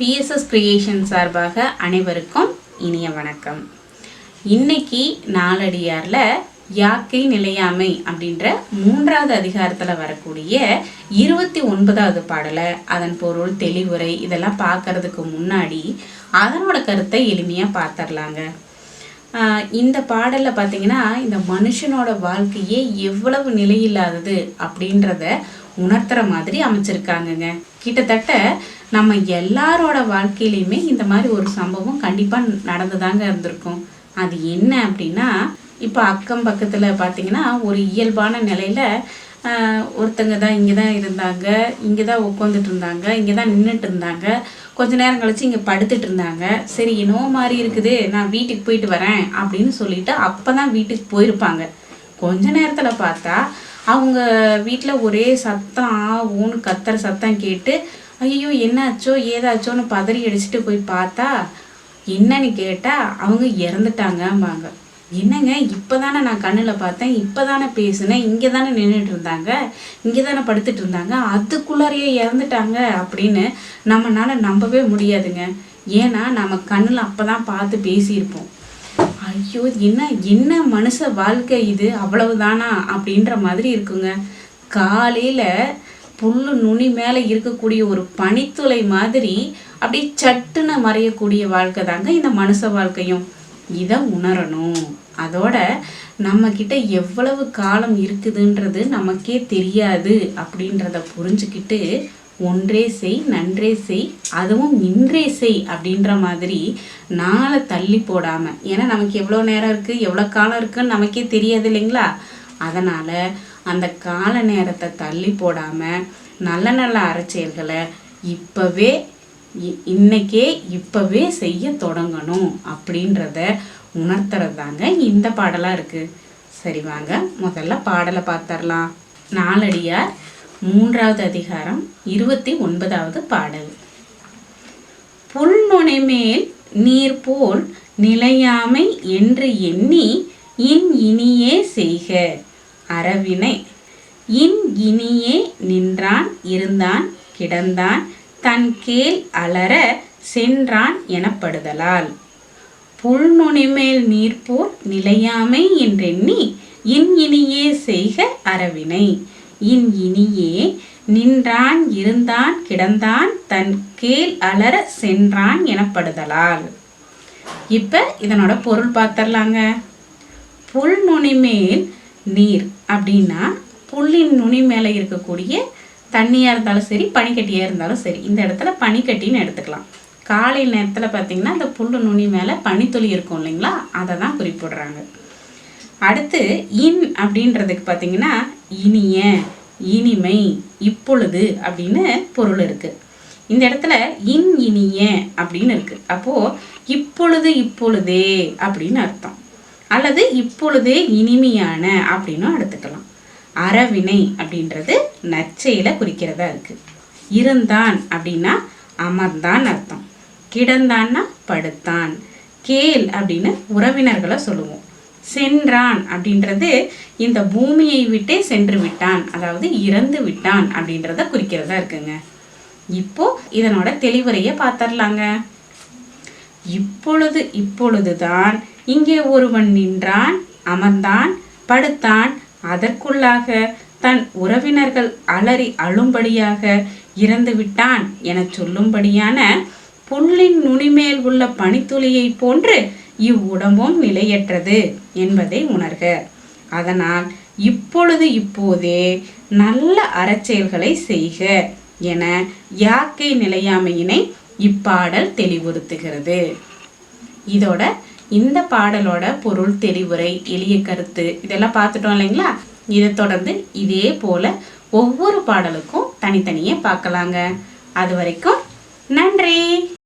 BSS creation சார்பாக அனைவருக்கும் இனிய வணக்கம். இன்னைக்கு நாலடியாரில் யாக்கை நிலையாமை அப்படின்ற மூன்றாவது அதிகாரத்தில் வரக்கூடிய இருபத்தி ஒன்பதாவது பாடலை அதன் பொருள் தெளிவுரை இதெல்லாம் பார்க்கறதுக்கு முன்னாடி அதனோட கருத்தை எளிமையாக பார்த்துடலாங்க. ஆஹ் இந்த பாடலில் பார்த்தீங்கன்னா இந்த மனுஷனோட வாழ்க்கையே எவ்வளவு நிலையில்லாதது அப்படின்றத உணர்த்துற மாதிரி அமைச்சிருக்காங்கங்க. கிட்டத்தட்ட நம்ம எல்லாரோட வாழ்க்கையிலையுமே இந்த மாதிரி ஒரு சம்பவம் கண்டிப்பாக நடந்துதாங்க இருந்திருக்கும். அது என்ன அப்படின்னா இப்போ அக்கம் பக்கத்தில் பார்த்தீங்கன்னா ஒரு இயல்பான நிலையில் ஒருத்தங்க தான் இங்கே தான் இருந்தாங்க இங்கே தான் உட்காந்துட்டு இருந்தாங்க இங்கே தான் நின்றுட்டு இருந்தாங்க. கொஞ்ச நேரம் கழிச்சு இங்கே படுத்துட்டு இருந்தாங்க. சரி என்னவோ மாதிரி இருக்குது நான் வீட்டுக்கு போயிட்டு வரேன் அப்படின்னு சொல்லிட்டு அப்போ தான் வீட்டுக்கு போயிருப்பாங்க. கொஞ்ச நேரத்தில் பார்த்தா அவங்க வீட்டில் ஒரே சத்தம் ஆகும்னு கத்துற சத்தம் கேட்டு ஐயோ என்னாச்சோ ஏதாச்சோன்னு பதறி அடிச்சுட்டு போய் பார்த்தா என்னன்னு கேட்டால் அவங்க இறந்துட்டாங்கம்பாங்க. என்னங்க இப்போ தானே நான் கண்ணில் பார்த்தேன் இப்போ தானே பேசினேன் இங்கே தானே நின்றுட்டு இருந்தாங்க இங்கே தானே படுத்துட்டு இருந்தாங்க அதுக்குள்ளாரையே இறந்துட்டாங்க அப்படின்னு நம்மளால் நம்பவே முடியாதுங்க. ஏன்னா நம்ம கண்ணில் அப்போ தான் பார்த்து பேசியிருப்போம். ஐயோ என்ன என்ன மனுஷ வாழ்க்கை இது? அவ்வளவுதானா? அப்படின்ற மாதிரி இருக்குங்க. காலையில் புல்லு நுனி மேலே இருக்கக்கூடிய ஒரு பனித்துளை மாதிரி அப்படியே சட்டுன்னு மறையக்கூடிய வாழ்க்கை தாங்க இந்த மனுஷ வாழ்க்கையும். இதை உணரணும். அதோட நம்மக்கிட்ட எவ்வளவு காலம் இருக்குதுன்றது நமக்கே தெரியாது அப்படின்றத புரிஞ்சுக்கிட்டு ஒன்றே செய் நன்றே செய் அதுவும் இன்றே செய் அப்படின்ற மாதிரி நாளை தள்ளி போடாமல் ஏன்னா நமக்கு எவ்வளோ நேரம் இருக்குது எவ்வளோ காலம் இருக்குன்னு நமக்கே தெரியாது இல்லைங்களா? அதனால் அந்த கால நேரத்தை தள்ளி போடாமல் நல்ல நல்ல அறச்செயல்களை இப்போவே இ- இன்னைக்கே இப்போவே செய்ய தொடங்கணும் அப்படின்றத உணர்த்துறது தாங்க இந்த பாடலாக இருக்குது சரி வாங்க முதல்ல பாடலை பார்த்துடலாம். நாலடியார் மூன்றாவது அதிகாரம் இருபத்தி ஒன்பதாவது பாடல். புல்நுனை மேல் நீர் போல் நிலையாமை என்று எண்ணி இன் இனியே செய்க அறவினை இன் இனியே நின்றான் இருந்தான் கிடந்தான் தன் கேள் அலற சென்றான் எனப்படுதலால். புல்நுனிமேல் நீர் போல் நிலையாமை என்றெண்ணி இன் இனியே செய்க அறவினை இன் இனியே நின்றான் இருந்தான் கிடந்தான் தன் கேள் அலற சென்றான் எனப்படுதலால். இப்போ இதனோட பொருள் பார்த்துடலாங்க புல் நுனி மேல் நீர் அப்படின்னா புல்லின் நுனி மேலே இருக்கக்கூடிய தண்ணியாக இருந்தாலும் சரி பனிக்கட்டியாக இருந்தாலும் சரி இந்த இடத்துல பனிக்கட்டின்னு எடுத்துக்கலாம். காலை நேரத்தில் பார்த்தீங்கன்னா அந்த புல் நுனி மேலே பனித்துளி இருக்கும் இல்லைங்களா? அதை தான் குறிப்பிடுறாங்க. அடுத்து இன் அப்படின்றதுக்கு பார்த்தீங்கன்னா இனிய இனிமை இப்பொழுது அப்படின்னு பொருள் இருக்கு. இந்த இடத்துல இன் இனிய அப்படின்னு இருக்கு. அப்போ இப்பொழுது இப்பொழுதே அப்படின்னு அர்த்தம். அல்லது இப்பொழுதே இனிமையான அப்படின்னும் எடுத்துக்கலாம். அறவினை அப்படின்றது நற்செயலை குறிக்கிறதா இருக்கு. இருந்தான் அப்படின்னா அமர்ந்தான் அர்த்தம். கிடந்தான்னா படுத்தான். கேள் அப்படின்னு உறவினர்களை சொல்லுவோம். சென்றான் அப்படின்றது இந்த பூமியை விட்டே சென்று விட்டான். அதாவது இறந்து விட்டான் அப்படின்றத குறிக்கிறதா இருக்குங்க. இப்போ இதனோட தெளிவுரைய பார்த்துடலாங்க. இப்பொழுது இப்பொழுதுதான் இங்கே ஒருவன் நின்றான் அமர்ந்தான் படுத்தான். அதற்குள்ளாக தன் உறவினர்கள் அலறி அழும்படியாக இறந்து விட்டான் எனச் சொல்லும்படியான புல்லின் நுனிமேல் உள்ள பனித்துளியைப் போன்று இவ்வுடம்பும் நிலையற்றது. என்பதை உணர்க. அதனால் இப்பொழுது இப்போதே நல்ல அறச்செயல்களை செய்க என யாக்கை நிலையாமையினை இப்பாடல் தெளிவுறுத்துகிறது. இதோட இந்த பாடலோட பொருள் தெளிவுரை எளிய கருத்து இதெல்லாம் பார்த்துட்டோம் இல்லைங்களா? இதை தொடர்ந்து இதே போல ஒவ்வொரு பாடலுக்கும் தனித்தனியே பார்க்கலாங்க. அது வரைக்கும் நன்றி!